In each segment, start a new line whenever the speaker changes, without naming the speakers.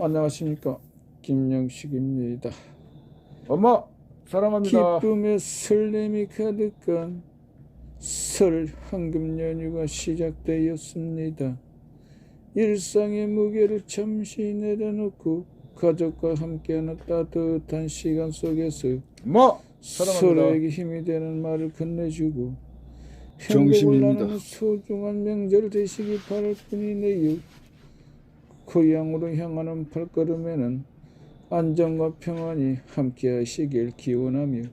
안녕하십니까 김영식입니다. 엄마 사랑합니다. 기쁨의 설렘이 가득한 설 황금 연휴가 시작되었습니다. 일상의 무게를 잠시 내려놓고 가족과 함께하는 따뜻한 시간 속에서
사랑합니다.
서로에게 힘이 되는 말을 건네주고
정심입니다.
소중한 명절 되시기 바랄 뿐이네요. 고향으로 향하는 발걸음에는 안정과 평안이 함께하시길 기원하며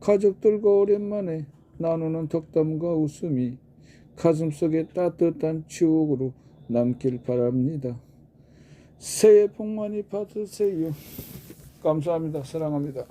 가족들과 오랜만에 나누는 덕담과 웃음이 가슴 속에 따뜻한 추억으로 남길 바랍니다. 새해 복 많이 받으세요. 감사합니다. 사랑합니다.